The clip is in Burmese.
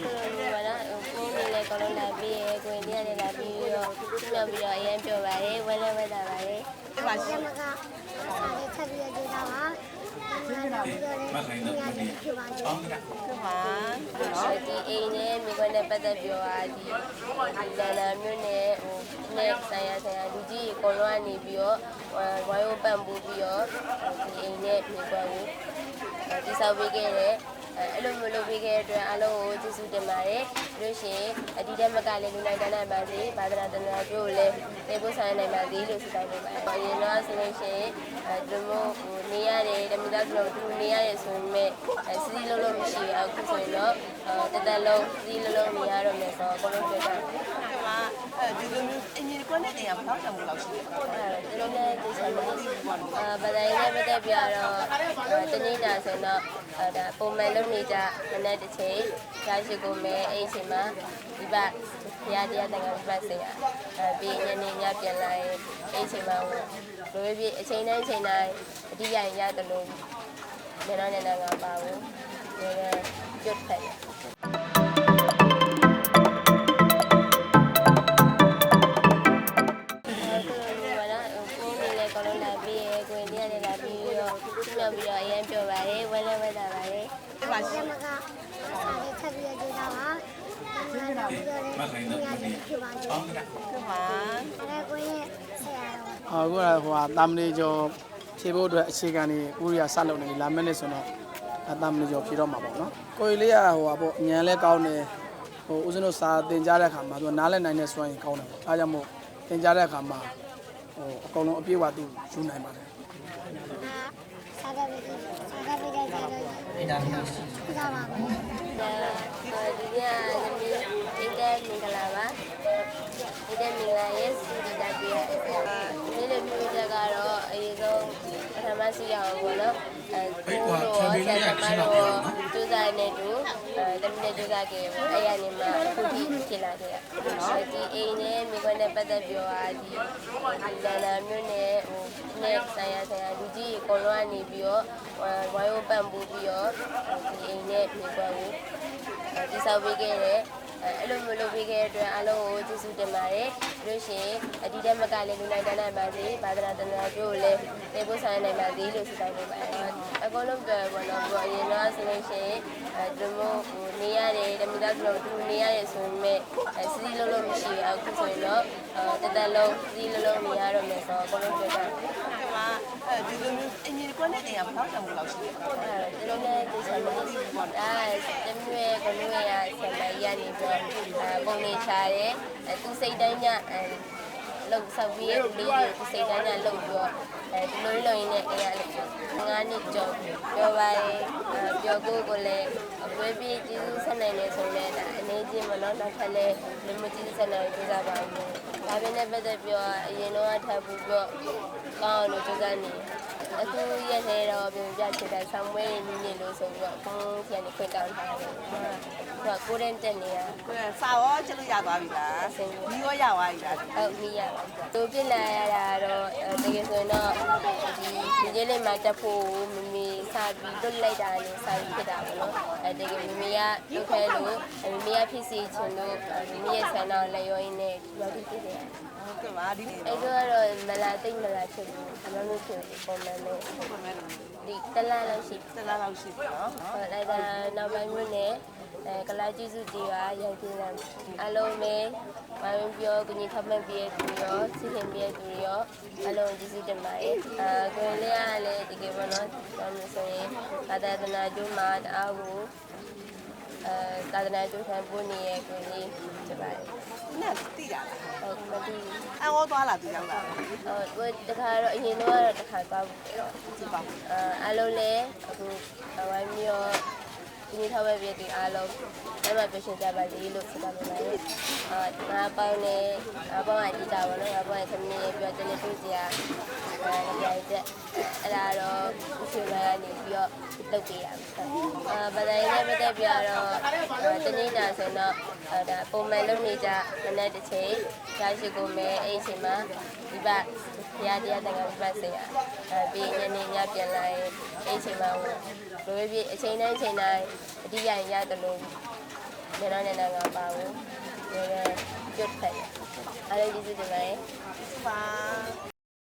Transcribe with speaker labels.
Speaker 1: ဆိုလိုပါတော့ကိုနေလေကောလုံးလာပြီးရယ်ကိုရင်တရားလည်းလာပြီးတော့မြောက်ပြီးတော့အရင်ပြောပါရယ်ဝဲလဲဝဲတာပါရယ်
Speaker 2: ဒီမှာ
Speaker 3: ကျမကစာလေးချက်ပြီးတော့ဒေတာပါဒီမှာတော့ပြောတယ်ဒီကနေ့ဖြစ်ပါတော့
Speaker 2: ဒီမှာနော်
Speaker 1: ဒီအိမ်နဲ့မိခွန်းနဲ့ပတ်သက်ပြောတာဒီလန္ဒာမြို့နယ်ဟိုနဲ့ဆိုင်ရာဆိုင်ရာလူကြီးအကုန်လုံးကနေပြီးတော့ဝိုင်းဝန်းပံ့ပိုးပြီးတော့ဒီအိမ်နဲ့မိခွန်းကိုတိဆောက်ပေးခဲ့တယ်အဲ့လိုမျိုးလု ပ်ပေးခဲ့တဲ့အတွက်အားလုံးကိုကျေးဇူးတင်ပါတယ်ပြီးလို့ရှိရင်အဒီတက်မကလည်းလူနိုင်တန်းနိုင်ပါစေဘာသာတနာတို့လည်းသိဖို့ဆိုင်နိုင်ပါစေလို့ဆုတောင်းပေးပါတယ်အရင်တော့ဆိုလို့ရှိရင်အဲဒီလိုဟိုနေရတယ်တမီသားတို့သူနေရတယ်ဆိုပေမဲ့စီစီလုံးလုံးမရှိဘူးအခုဆိုရင်တော့တသက်လုံးစီစီလုံးလုံးနေရတော့မယ်ဆိုတော့အကုန်လုံးတွေ့တာ
Speaker 2: ဒီမှာ အဲဒီလိုမျိုးအင်ဂျင်ကွန်းတဲ့နေရာမှာထောက်ဆောင်မှုလောက်ရှိတယ်
Speaker 1: အဲ့ဒါလည်းဒီလိုနဲ့ဒီဆောင်လို့အာဗဒိုင်းနဲ့ပတ်သက်ပြတော့တနေ့တာဆိုတော့ဒါပုံမှန်လုပ်နေကြမနေ့တစ်ချိန်ရှားရှိကိုမဲအဲ့အချိန်မှာဒီဘဘုရားတရားတန်ခါပြတ်စေရအဲပြီးညနေညပြန်လာရင်အဲ့အချိန်မှာဟိုလိုပြည့်အချိန်တိုင်းအချိန်တိုင်းအတိအကျရတယ်လို့နေတော့နေတော့ငါပါဘူးဒီလိုကျွတ်ဖက် တော့အရင်ပြောပါရယ်ဝဲလဲဝဲတာပါရယ်
Speaker 2: ဒီမှာ
Speaker 3: ကျမကစာလေးချက်ပြီးတော့ဒေတာပါဒီမှာတော့ပြောတယ်ဒီကနေ့ဖြစ်ပါတော့
Speaker 2: ဒီမှာ
Speaker 3: အဲ့ကိုရဲ့ဆရာတော်
Speaker 4: အခုကဟိုဟာတာမဏေကျော်ဖြေဖို့အတွက်အခြေခံနေဥရိယာဆက်လုပ်နေပြီလာမယ့်နေ့ဆိုတော့အတာမဏေကျော်ဖြေတော့မှာပေါ့နော်ကိုကြီးလေးကဟိုဟာပေါ့ညံလဲကောင်းတယ်ဟိုဦးဇင်းတို့စာသင်ကြားတဲ့အခါမှာသူကနားလဲနိုင်တဲ့စွမ်းရင်ကောင်းတယ်ပေါ့အဲဒါကြောင့်မို့သင်ကြားတဲ့အခါမှာဟိုအကုန်လုံးအပြည့်အဝသူယူနိုင်ပါတယ်
Speaker 3: စာတော်ပြီးစာတော်ပြီးတဲ့ဆ ရာတော်ကြီးဒါပါဘူး
Speaker 1: ဒါဒီကနေ့ဒီကနေ့မင်္ဂလာပါဒီကနေ့မင်္ဂလာရဲ့စီဒီတာပြည့်ဒီလိုမျိုးကြကတော့အရင်ဆုံးပထ မစီရအောင်ပေါ့နော်အဲကိုတော့ဆရာမတော်ကျူးစားနေတူအဲတမီးနဲ့ကျူးစားခဲ့ပေါ့အဲ့ရနေမှာအခုဒီဖြစ်လာခဲ့နော်ဒီအိမ်နဲ့မိခွန်းနဲ့ပတ်သက်ပြောတာဒီလန္ဒာမျိုးနဲ့ဟိုနဲ့ဆိုင်ရာဆိုင်ရာလူကြီးအကုန်လုံးကနေပြီးတော့ဝိုင်းဝန်းပံ့ပိုးပြီးတော့ဒီအိမ်နဲ့မိခွန်းကိုတိဆောက်ပေးခဲ့တယ် အဲ့လိုမျိုးလုပ်ပေးခဲ့တဲ့အတွက်အားလုံးကိုကျေးဇူးတင်ပါတယ်ပြီးလို့ရှိရင်အဒီတက်မကလည်းလူနိုင်တန်းနိုင်ပါစေဘာသာတနာတို့လည်းသိဖို့ဆိုင်နိုင်ပါစေလို့ဆုတောင်းပေးပါတယ်အကုန်လုံးပြောပါတော့ပြောအရင်တော့ဆိုလို့ရှိရင်အဲဒီလိုဟိုနေရတယ်တမီသားတို့သူနေရတယ်ဆိုပေမဲ့စီစီလုံးလုံးမရှိဘူးအခုဆိုရင်တော့တသက်လုံးစီစီလုံးလုံးနေရတော့မယ်ဆိုတော့အကုန်လုံးပြောတာ
Speaker 2: ဒီမှာအဲဒီလိုမျိုးအင်ဂျင်ကွန်းတဲ့နေရာမှာထောက်ဆောင်မှုလောက်ရှိတယ်
Speaker 1: ဒီလိုနဲ့ဒီဆောင်လို့ဒါတမီးကလူရရဆံမရနေပြီးပုံနေချတယ်သူစိတ်တိုင်းညအဲလောက်ဆောက်ပြီးလေးတွေကိုစိတ်တိုင်းညလောက်ပြီးတော့အဲဒီလိုလုံရင်းနဲ့အဲ့ရလေငါးနှစ်ကြော်ပြောပါရဲ့ပြောကိုကိုလည်းအပွဲပြီးကျေးဇူးဆက်နိုင်နေဆိုလဲဒါအနေချင်းမလို့နောက်ထပ်လည်းလူမကျေးဇူးဆက်နိုင်ကြကြပါဘူးဒါပေမဲ့ပတ်သက်ပြောအရင်တော့ထပ်ပြီးတော့ကောင်းအောင်လို့ကြိုးစားနေ အခုရက်နေတော့ပြင်ပြချင်တဲ့ဆောင်းမွေးနေနေလို့ဆိုပြီးတော့အခုကျန်နေခွင့်တောင်းထားတယ်။ဟုတ်ကိုရင်တက်နေရ
Speaker 2: ကိုယ်စာရောချက်လို့ရသွားပြီလားဒီရောရသွားပြီလား
Speaker 1: ဟုတ်မိရပါ။သူပြစ်လာရတာတော့တကယ်ဆိုရင်တော့ဒီဒီလေးလေးမှာတက်ဖို့မမေစာပြီးလွတ်လိုက်တာနဲ့စာပြီးဖြစ်တာပေါ့နော်။အဲတကယ်မမေကလုတ်ခဲလို့မမေကဖြစ်စီချင်လို့မမေရဲ့ဆန္ဒလည်းရောရင်းနဲ့ရောက်ပြီးဖြစ်တယ်။
Speaker 2: ဟုတ်ကဲ့ပါဒီနေ့
Speaker 1: အဲ့တော့မလာသိမ့်မလာဖြစ်ဘူးအမှန်လို့ဖြစ်ဘူးပုံမှန်နဲ့
Speaker 2: ပုံမှန်
Speaker 1: ဒီတလားလောက်ရှိ
Speaker 2: စလာလောက်ရှိပြီနော်
Speaker 1: ဟောလိုက်တာနောက်ပိုင်းမျိုးနဲ့အဲကလာကျေးဇူးတီးပါရိုက်ပြလာအလုံးမဲဝိုင်းပြောကိုကြီးထပ်မပြည့်သူရောစီစဉ်ပြည့်သူရောအလုံးကျေးဇူးတင်ပါတယ်အာကိုယ်လေးကလည်းတကယ်ပေါ့နော်ဆောင်းလို့ဆိုရင်သာသနာ့ကျိုးမှာတအားကိုအဲသာသနာ့ကျိုးဆန်ပိုးနေရဲ့ကိုယ်လေးဖြစ်ပါတယ်
Speaker 2: နဲ့တိတာလား
Speaker 1: ဟုတ်မသိဘူး
Speaker 2: အဟောသွားလာသူရောက်လာ
Speaker 1: ဟိုတခါတော့အရင်တော့တခါသွားဘူးတော့
Speaker 2: ဒီပါ
Speaker 1: အာအားလုံးလည်းအခုအဝိုင်းမျိုးဒီနေ့ထောက်ပဲပြည့်ပြီးအားလုံးအဲ့မှာပြင်ဆင်ကြပါလေလို့ပြောပါမယ်။အာငါပေါင်းနေငါပေါင်းအကြည့်တာပါနော်ငါပေါင်းရဲ့သမီးရဲ့ပြောတယ်လေတွေ့စရာအဲကြိုက်တဲ့အဲ့ဒါ တော့ဒီချိန်မှာနေပြီးတော့လုပ်ပေးရမယ်။အာဗဒိုင်းနဲ့ပတ်သက်ပြီးတော့တနေ့တာဆိုတော့ဒါပုံမှန်လုပ်နေကြမနေ့တစ်ချိန်ရှားရှိကိုမဲအဲ့အချိန်မှာဒီဘဘုရားတရားတန်ခါပြတ်စေရအဲပြီးညနေညပြန်လာရင်အဲ့အချိန်မှာဟိုလိုပဲဖြစ်အချိန်တိုင်းအချိန်တိုင်းအတိအကျရတယ်လို့နေတော့နေတော့ငါပါဘူးနေတော့ကျွတ်ဖက်အားလုံးကျေးဇူးတင်ပါတယ်
Speaker 2: ပါ